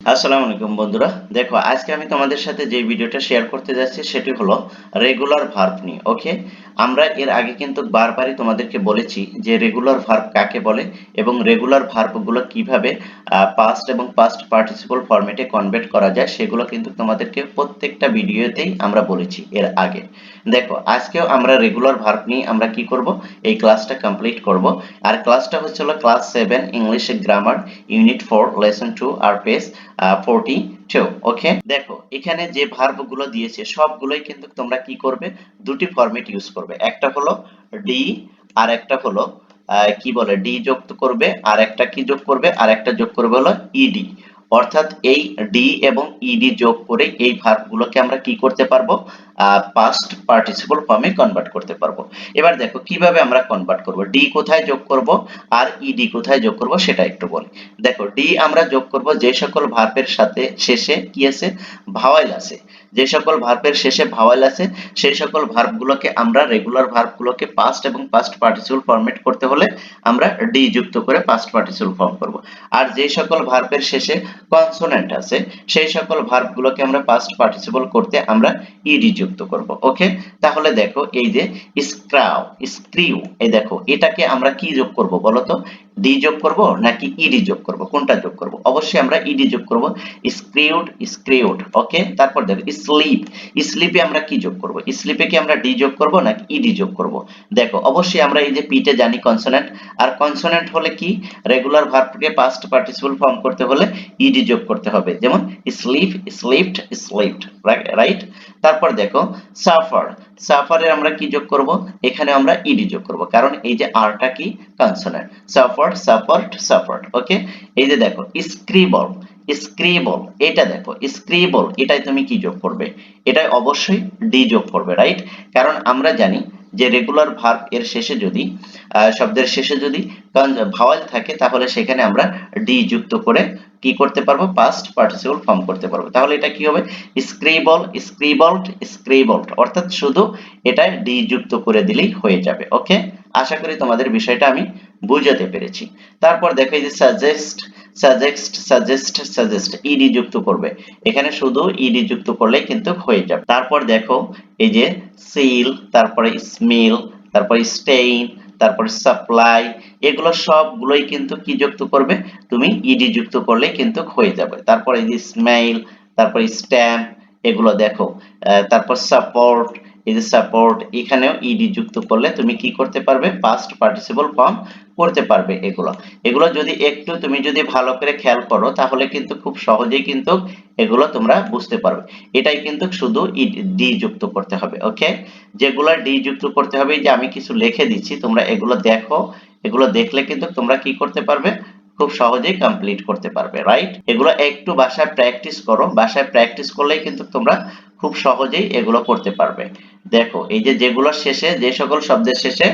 আসসালামু আলাইকুম বন্ধুরা। দেখো, আজকে আমি তোমাদের সাথে যে ভিডিওটা শেয়ার করতে যাচ্ছি, সেটি হলো রেগুলার ভার্ব নিয়ে ওকে আমরা এর আগে কিন্তু বারবারই তোমাদেরকে বলেছি যে রেগুলার ভার্ব কাকে বলে এবং রেগুলার ভার্বগুলো কীভাবে পাস্ট এবং পাস্ট পার্টিসিপল ফরম্যাটে কনভার্ট করা যায়, সেগুলো কিন্তু তোমাদেরকে প্রত্যেকটা ভিডিওতেই আমরা বলেছি এর আগে। দেখো, আজকেও আমরা রেগুলার ভার্ব নিয়ে আমরা কি করব? এই ক্লাসটা কমপ্লিট করব। আর ক্লাসটা হচ্ছে class seven English grammar unit four lesson two আর পেজ ফোরটি টু ওকে দেখো, এখানে যে ভার্বগুলো দিয়েছে, সবগুলোই কিন্তু তোমরা কি করবে? দুটি ফর্মেট ইউজ করবে। একটা হলো ডি আর একটা হলো কি বলে? ডি যোগ করবে, আর একটা কি যোগ করবে? আর একটা যোগ করবে হলো ইডি অর্থাৎ এই ডি এবং ইডি যোগ করে এই ভার্বগুলোকে আমরা কি করতে পারব? পাস্ট পার্টিসিপল ফর্মে কনভার্ট করতে পারব। এবার দেখো, কীভাবে আমরা কনভার্ট করব? ডি কোথায় যোগ করব? আর ইডি কোথায় যোগ করব? সেটা একটু বলি। দেখো ডি আমরা যোগ করব যে সকল ভার্বের সাথে শেষে কি আছে? ভাওয়াইল আছে। যে সকল ভার্বের শেষে ভাওয়াইল আছে, সেই সকল ভার্বগুলোকে আমরা রেগুলার ভার্বগুলোকে পাস্ট এবং পাস্ট পার্টিসিপল ফরম্যাট করতে হলে আমরা ডি যুক্ত করে পাস্ট পার্টিসিপল ফর্ম করব। আর যে সকল ভার্বের শেষে কনসোনেন্ট আছে, সেই সকল ভার্বগুলোকে আমরা পাস্ট পার্টিসিপল করতে আমরা ইডি যুক্ত করব। ওকে? তাহলে দেখো এই যে স্ক্রাউ স্ক্রিউ, এই দেখো, এটাকে আমরা কি যোগ করব বলো তো? ডি যোগ করব নাকি ইডি যোগ করব? কোনটা যোগ করব? অবশ্যই আমরা ইডি যোগ করব। স্ক্রিউড স্ক্রিউড ওকে তারপর দেখো স্লিপ স্লিপে আমরা কি যোগ করব? স্লিপে কি আমরা ডি যোগ করব নাকি ইডি যোগ করব? দেখো, অবশ্যই আমরা এই যে পিটে জানি কনসোনেন্ট আর কনসোনেন্ট হলে কি? রেগুলার ভার্বকে পাস্ট পার্টিসিপল ফর্ম করতে হলে ইডি যোগ করতে হবে। যেমন স্লিপ স্লিপড স্লিপড রাইট তারপর দেখো সাফার সাফারের আমরা কি যোগ করব? এখানে আমরা ইডি যোগ করব। কারণ এই যে আরটা কি? Consonant suffer suffered suffered okay? এই যে দেখো স্ক্রিবল স্ক্রিবল এটা দেখো স্ক্রিবল এটাই তুমি কি যোগ করবে? এটাই অবশ্যই ডি যোগ করবে রাইট কারণ আমরা জানি যে রেগুলার ভার্ব এর শেষে যদি শব্দের শেষে যদি ভাওয়াল থাকে, তাহলে সেখানে আমরা ডি যুক্ত করে কি করতে পারব? পাস্ট পার্টিসিপল ফর্ম করতে পারব। তাহলে এটা কি হবে? স্ক্রিবল স্ক্রিবলড স্ক্রিবলড অর্থাৎ শুধু এটা ডি যুক্ত করে দিলেই হয়ে যাবে। ওকে আশা করি তোমাদের বিষয়টা আমি বুঝাতে পেরেছি। তারপর দেখো এই যে suggest suggest suggest suggest ED যুক্ত করবে। এখানে শুধু ইডি যুক্ত করলেই কিন্তু হয়ে যাবে। তারপর দেখো, এই যে সিল তারপরে স্মেল তারপরে স্টেইন তারপরে সাপ্লাই এগুলো সবগুলোই কিন্তু কি যুক্ত করবে? তুমি ইডি যুক্ত করলে কিন্তু হয়ে যাবে। তারপরে এই যে স্মেইল তারপরে স্ট্যাম্প এগুলো দেখো তারপর সাপোর্ট এই যে সাপোর্ট এখানেও ইডি যুক্ত করলে তুমি কি করতে পারবে? পাস্ট পার্টিসিপল ফর্ম করতে পারবে এগুলো। এগুলো যদি একটু তুমি যদি ভালো করে খেয়াল করো, তাহলে কিন্তু খুব সহজেই কিন্তু এগুলো তোমরা বুঝতে পারবে। এটাই কিন্তু শুধু ডি যুক্ত করতে হবে ওকে যেগুলো ডি যুক্ত করতে হবে যে আমি কিছু লিখে দিচ্ছি, তোমরা এগুলো দেখো। এগুলো দেখলে কিন্তু তোমরা কি করতে পারবে? খুব সহজেই কমপ্লিট করতে পারবে রাইট এগুলো একটু বাসায় প্র্যাকটিস করো। বাসায় প্র্যাকটিস করলেই কিন্তু তোমরা খুব সহজেই এগুলো করতে পারবে। দেখো, এই যে যেগুলোর শেষে, যে সকল শব্দের শেষে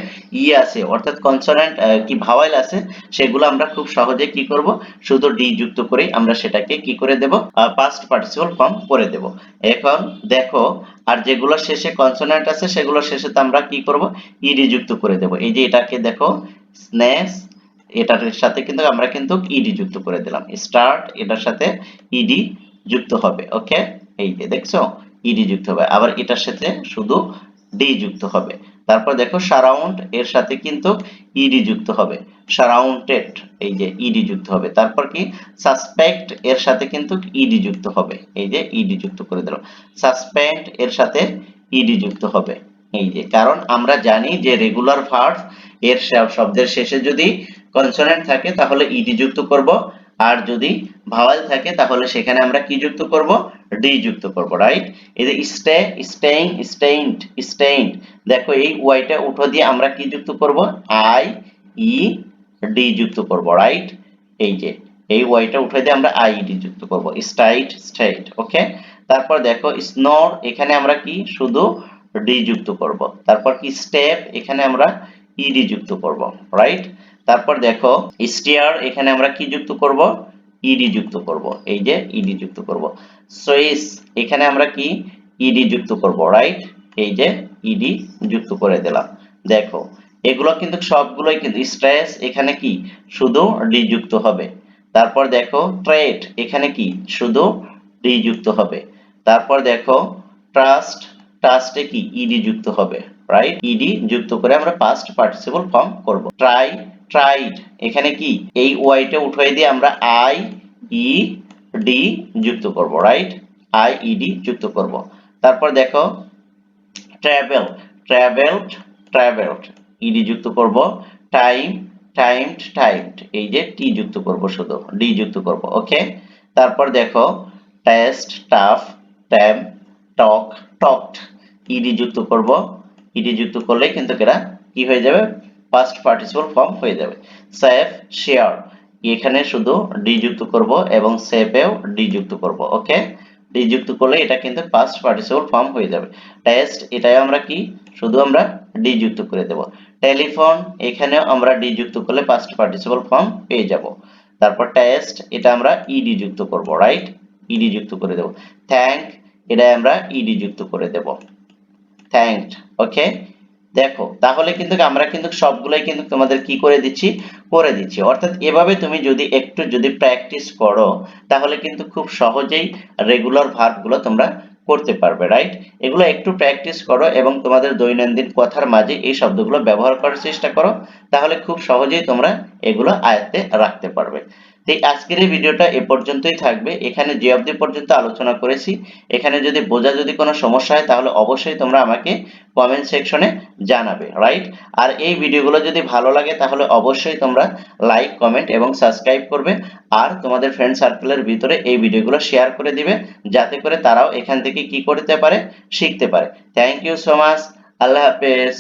ই আছে, অর্থাৎ কনসোনেন্ট কি ভাওয়াইল আছে, সেগুলো আমরা খুব সহজে কি করব? শুধু ডি যুক্ত করেই আমরা সেটাকে কি করে দেব? পাস্ট পার্টিসিপল ফর্ম করে দেব। এখন দেখো, আর যেগুলোর শেষে কনসোনেন্ট আছে সেগুলোর শেষে তো আমরা কি করব? ইডি যুক্ত করে দেব। এই যে এটাকে দেখো স্নেস এটার সাথে কিন্তু আমরা কিন্তু ইডি যুক্ত করে দিলাম। স্টার্ট এটার সাথে ইডি যুক্ত হবে। ওকে এই যে, দেখছ? ইডি যুক্ত হবে। আবার এটার সাথে শুধু ডি যুক্ত হবে। তারপর দেখো সারাউন্ড এর সাথে কিন্তু ইডি যুক্ত হবে। সারাউন্ডেড এই যে ইডি যুক্ত হবে। তারপর কি? সাসপেক্ট এর সাথে কিন্তু ইডি যুক্ত হবে। এই যে ইডি যুক্ত করে দিলাম। সাসপেন্ড এর সাথে ইডি যুক্ত হবে। এই যে, কারণ আমরা জানি যে রেগুলার ভার্ব এর শব্দের শেষে যদি কনসোনেন্ট থাকে তাহলে ইডি যুক্ত করব। আর যদি ভাওয়াল থাকে তাহলে সেখানে আমরা কি যুক্ত করব? ডি যুক্ত করব রাইট এই যে স্টে স্টেইন স্টেইনড স্টেইনড দেখো এই ওয়াইটা উঠো দিয়ে আমরা কি যুক্ত করব? আই ই ডি যুক্ত করব রাইট এই যে, এই ওয়াইটা উঠে দিয়ে আমরা আই ডি যুক্ত করব স্টাইট স্টেট ওকে তারপর দেখো স্নোর এখানে আমরা কি? শুধু ডি যুক্ত করব। তারপর কি স্টেপ এখানে আমরা ইডি যুক্ত করব রাইট তারপর দেখো স্টিয়ার এখানে আমরা কি যুক্ত করব? ইডি যুক্ত করব, এই যে ইডি যুক্ত করব। সুইস এখানে আমরা কি ইডি যুক্ত করব রাইট এই যে ইডি যুক্ত করে দিলাম। দেখো, এগুলো কিন্তু সবগুলোই কিন্তু স্ট্রেস এখানে কি? শুধু ডি যুক্ত হবে। তারপর দেখো ট্রেড এখানে কি? শুধু ডি যুক্ত হবে। তারপর দেখো ট্রাস্ট ট্রাস্টে কি? ইডি যুক্ত হবে রাইট ইডি যুক্ত করে আমরা পাস্ট পার্টিসিপল ফর্ম করব। ট্রাই ট্রাইড এখানে কি? এই ওয়াইটা উঠিয়ে দিয়ে আমরা আই ই ডি যুক্ত করব রাইট আই ইডি যুক্ত করব। তারপর দেখো ট্রাভেল ট্রাভেলড ট্রাভেলড ইডি যুক্ত করব। টাইম টাইমড টাইমড এই যে টি যুক্ত করব শুধু ডি যুক্ত করব ওকে তারপর দেখো test tough tame talk talked ED যুক্ত করব। ইডি যুক্ত করলে কিন্তু এরা কি হয়ে যাবে? পাস্ট পার্টিসিপল ফর্ম হয়ে যাবে। সেফ শেয়ার এখানে শুধু ডি যুক্ত করব এবং সেফেও ডি যুক্ত করব ওকে ডি যুক্ত করলে এটা কিন্তু পাস্ট পার্টিসিপল ফর্ম হয়ে যাবে। টেস্ট এটাই আমরা কি? শুধু আমরা ডি যুক্ত করে দেব। টেলিফোন এখানেও আমরা ডি যুক্ত করলে পাস্ট পার্টিসিপল ফর্ম পেয়ে যাব। তারপর টেস্ট এটা আমরা ইডি যুক্ত করব রাইট ইডি যুক্ত করে দেব। থ্যাঙ্ক এটা আমরা ইডি যুক্ত করে দেব। থ্যাঙ্কড ওকে দেখো, তাহলে কিন্তু আমরা কিন্তু সবগুলোই কিন্তু তোমাদের কি করে দিচ্ছি? করে দিচ্ছি। অর্থাৎ এভাবে তুমি যদি একটু যদি প্র্যাকটিস করো, তাহলে কিন্তু খুব সহজেই রেগুলার ভার্বগুলো তোমরা করতে পারবে রাইট এগুলো একটু প্র্যাকটিস করো এবং তোমাদের দৈনন্দিন কথার মাঝে এই শব্দগুলো ব্যবহার করার চেষ্টা করো, তাহলে খুব সহজেই তোমরা এগুলো আয়ত্তে রাখতে পারবে। তো এই আজকের এই ভিডিওটা এ পর্যন্তই থাকবে। এখানে যে অবধি পর্যন্ত আলোচনা করেছি, এখানে যদি বোঝা যদি কোনো সমস্যা হয়, তাহলে অবশ্যই তোমরা আমাকে কমেন্ট সেকশনে জানাবে রাইট আর এই ভিডিওগুলো যদি ভালো লাগে, তাহলে অবশ্যই তোমরা লাইক কমেন্ট এবং সাবস্ক্রাইব করবে। আর তোমাদের ফ্রেন্ড সার্কেলের ভিতরে এই ভিডিওগুলো শেয়ার করে দিবে, যাতে করে তারাও এখান থেকে কি করতে পারে, শিখতে পারে। থ্যাংক ইউ সো মাচ আল্লাহ হাফেজ।